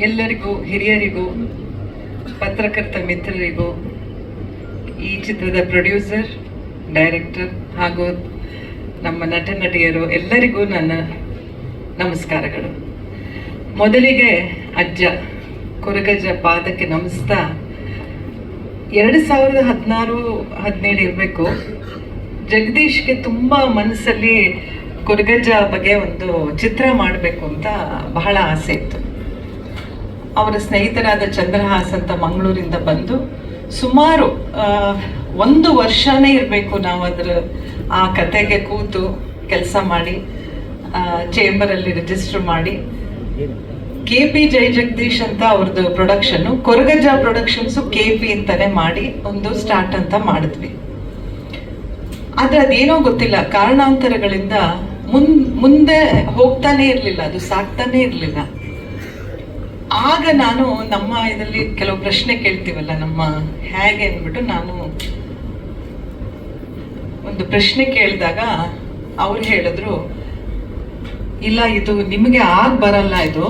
ಎಲ್ಲರಿಗೂ, ಹಿರಿಯರಿಗೂ, ಪತ್ರಕರ್ತ ಮಿತ್ರರಿಗೂ, ಈ ಚಿತ್ರದ ಪ್ರೊಡ್ಯೂಸರ್, ಡೈರೆಕ್ಟರ್ ಹಾಗೂ ನಮ್ಮ ನಟ ನಟಿಯರು ಎಲ್ಲರಿಗೂ ನನ್ನ ನಮಸ್ಕಾರಗಳು. ಮೊದಲಿಗೆ ಅಜ್ಜ, ಕೊರಗಜ್ಜ ಪಾದಕ್ಕೆ ನಮಿಸ್ತಾ. ಎರಡು ಸಾವಿರದ ಹದಿನಾರು, ಹದಿನೇಳು ಇರಬೇಕು. ಜಗದೀಶ್ಗೆ ತುಂಬ ಮನಸ್ಸಲ್ಲಿ ಕೊರಗಜ್ಜ ಬಗ್ಗೆ ಒಂದು ಚಿತ್ರ ಮಾಡಬೇಕು ಅಂತ ಬಹಳ ಆಸೆ ಇತ್ತು. ಅವರ ಸ್ನೇಹಿತರಾದ ಚಂದ್ರಹಾಸ್ ಅಂತ ಮಂಗಳೂರಿಂದ ಬಂದು ಸುಮಾರು ಒಂದು ವರ್ಷನೇ ಇರಬೇಕು ನಾವು ಅದರ, ಆ ಕತೆಗೆ ಕೂತು ಕೆಲಸ ಮಾಡಿ ಚೇಂಬರಲ್ಲಿ ರಿಜಿಸ್ಟರ್ ಮಾಡಿ. ಕೆ ಪಿ ಜೈ ಜಗದೀಶ್ ಅಂತ ಅವ್ರದ್ದು production Koragajja productions K P ಅಂತಲೇ ಮಾಡಿ ಒಂದು ಸ್ಟಾರ್ಟ್ ಅಂತ ಮಾಡಿದ್ವಿ. ಆದರೆ ಅದೇನೋ ಗೊತ್ತಿಲ್ಲ, ಕಾರಣಾಂತರಗಳಿಂದ ಮುಂದೆ ಹೋಗ್ತಾನೆ ಇರಲಿಲ್ಲ, ಅದು ಸಾಕ್ತಾನೆ ಇರಲಿಲ್ಲ. ಆಗ ನಾನು ನಮ್ಮ ಇದರಲ್ಲಿ ಕೆಲವು ಪ್ರಶ್ನೆ ಕೇಳ್ತೀವಲ್ಲ, ನಮ್ಮ ಹೇಗೆ ಅಂದ್ಬಿಟ್ಟು ನಾನು ಒಂದು ಪ್ರಶ್ನೆ ಕೇಳಿದಾಗ ಅವ್ರು ಹೇಳಿದ್ರು, ಇಲ್ಲ, ಇದು ನಿಮಗೆ ಆಗ ಬರಲ್ಲ ಇದು.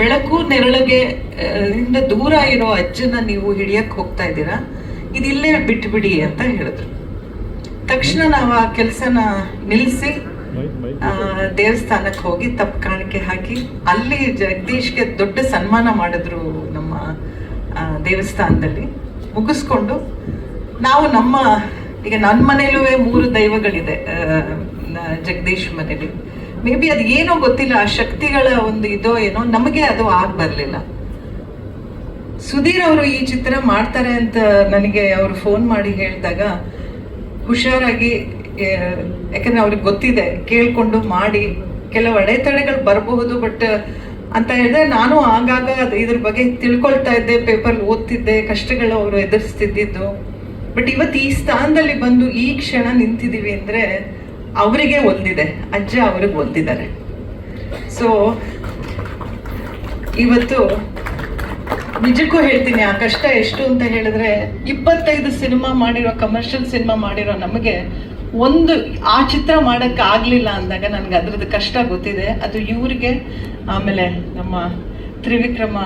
ಬೆಳಕು ನೆರಳಿಗೆ ಇಂದ ದೂರ ಇರೋ ಅಜ್ಜನ ನೀವು ಹಿಡಿಯಕ್ಕೆ ಹೋಗ್ತಾ ಇದ್ದೀರಾ? ಇದಿಲ್ಲೇ ಬಿಟ್ಬಿಡಿ, ಅಂತ ಹೇಳಿದ್ರು. ತಕ್ಷಣ ನಾವು ಆ ಕೆಲಸನ ನಿಲ್ಲಿಸಿ ದೇವಸ್ಥಾನಕ್ಕೆ ಹೋಗಿ ತಪ್ಪು ಕಾಣಿಕೆ ಹಾಕಿ, ಅಲ್ಲಿ ಜಗದೀಶ್ಗೆ ದೊಡ್ಡ ಸನ್ಮಾನ ಮಾಡಿದ್ರು ನಮ್ಮ ದೇವಸ್ಥಾನದಲ್ಲಿ. ಮುಗಿಸ್ಕೊಂಡು ನಾವು ನಮ್ಮ, ಈಗ ನನ್ನ ಮನೇಲೂ ಮೂರು ದೈವಗಳಿದೆ ಜಗದೀಶ್ ಮನೇಲಿ ಮೇ ಬಿ ಅದು ಏನೋ ಗೊತ್ತಿಲ್ಲ, ಆ ಶಕ್ತಿಗಳ ಒಂದು ಇದೋ ಏನೋ, ನಮಗೆ ಅದು ಆಗ ಬರಲಿಲ್ಲ. ಸುಧೀರ್ ಅವರು ಈ ಚಿತ್ರ ಮಾಡ್ತಾರೆ ಅಂತ ನನಗೆ ಅವರು ಫೋನ್ ಮಾಡಿ ಹೇಳಿದಾಗ ಹುಷಾರಾಗಿ ಯಾಕಂದ್ರೆ ಅವ್ರಿಗೆ ಗೊತ್ತಿದೆ, ಕೇಳ್ಕೊಂಡು ಮಾಡಿ. ಕೆಲವು ಅಡೆತಡೆಗಳು ಬರಬಹುದು ಬಟ್ ಅಂತ ಹೇಳಿದ್ರೆ ನಾನು ಆಗಾಗ ಇದ್ರ ಬಗ್ಗೆ ತಿಳ್ಕೊಳ್ತಾ ಇದ್ದೆ ಪೇಪರ್ ಓದ್ತಿದ್ದೆ, ಕಷ್ಟಗಳು ಅವರು ಎದುರಿಸ್ತಿದ್ದಿದ್ದು. ಬಟ್ ಇವತ್ತು ಈ ಸ್ಥಾನದಲ್ಲಿ ಬಂದು ಈ ಕ್ಷಣ ನಿಂತಿದ್ದೀವಿ ಅಂದ್ರೆ ಅವರಿಗೆ ಒಂದಿದೆ, ಅಜ್ಜ ಅವ್ರಿಗೆ ಒಂದಿದ್ದಾರೆ. ಸೊ ಇವತ್ತು ನಿಜಕ್ಕೂ ಹೇಳ್ತೀನಿ, ಆ ಕಷ್ಟ ಎಷ್ಟು ಅಂತ ಹೇಳಿದ್ರೆ, ಇಪ್ಪತ್ತೈದು ಸಿನಿಮಾ ಮಾಡಿರೋ ಕಮರ್ಷಿಯಲ್ ಸಿನಿಮಾ ಮಾಡಿರೋ ನಮಗೆ ಒಂದು ಆ ಚಿತ್ರ ಮಾಡಕ್ಕೆ ಆಗಲಿಲ್ಲ ಅಂದಾಗ ನನಗೆ ಅದ್ರದ್ದು ಕಷ್ಟ ಗೊತ್ತಿದೆ. ಅದು ಇವರಿಗೆ, ಆಮೇಲೆ ನಮ್ಮ ತ್ರಿವಿಕ್ರಮ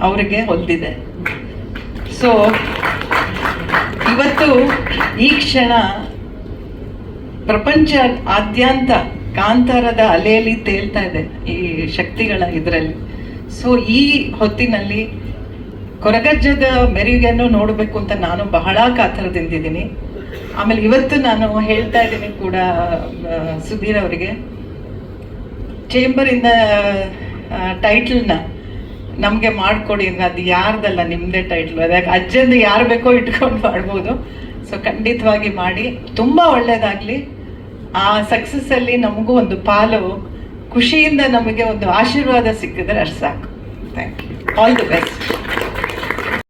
ಅವರಿಗೆ ಹೊಲ್ದಿದೆ. ಸೊ ಇವತ್ತು ಈ ಕ್ಷಣ ಪ್ರಪಂಚ ಆದ್ಯಂತ ಕಾಂತಾರದ ಅಲೆಯಲ್ಲಿ ತೇಲ್ತಾ ಇದೆ ಈ ಶಕ್ತಿಗಳ ಇದರಲ್ಲಿ. ಸೊ ಈ ಹೊತ್ತಿನಲ್ಲಿ ಕೊರಗಜ್ಜದ ಮೆರಿಗೆಯನ್ನು ನೋಡಬೇಕು ಅಂತ ನಾನು ಬಹಳ ಕಾತರದಿಂದಿದ್ದೀನಿ. ಆಮೇಲೆ ಇವತ್ತು ನಾನು ಹೇಳ್ತಾ ಇದ್ದೀನಿ ಕೂಡ ಸುಧೀರ್ ಅವರಿಗೆ. ಚೇಂಬರಿಂದ ಟೈಟಲ್ನ ನಮಗೆ ಮಾಡಿಕೊಡಿ ಅದು ಯಾರ್ದಲ್ಲ ನಿಮ್ಮದೇ ಟೈಟ್ಲು ಅದಕ್ಕೆ ಅಜ್ಜಂದು ಯಾರು ಬೇಕೋ ಇಟ್ಕೊಂಡು ಮಾಡ್ಬೋದು. ಸೊ ಖಂಡಿತವಾಗಿ ಮಾಡಿ. ತುಂಬ ಒಳ್ಳೇದಾಗ್ಲಿ. ಆ ಸಕ್ಸಸ್ಸಲ್ಲಿ ನಮಗೂ ಒಂದು ಪಾಲು. ಖುಷಿಯಿಂದ ನಮಗೆ ಒಂದು ಆಶೀರ್ವಾದ ಸಿಕ್ಕಿದ್ರೆ ಅಷ್ಟು ಸಾಕು. Thank you all the best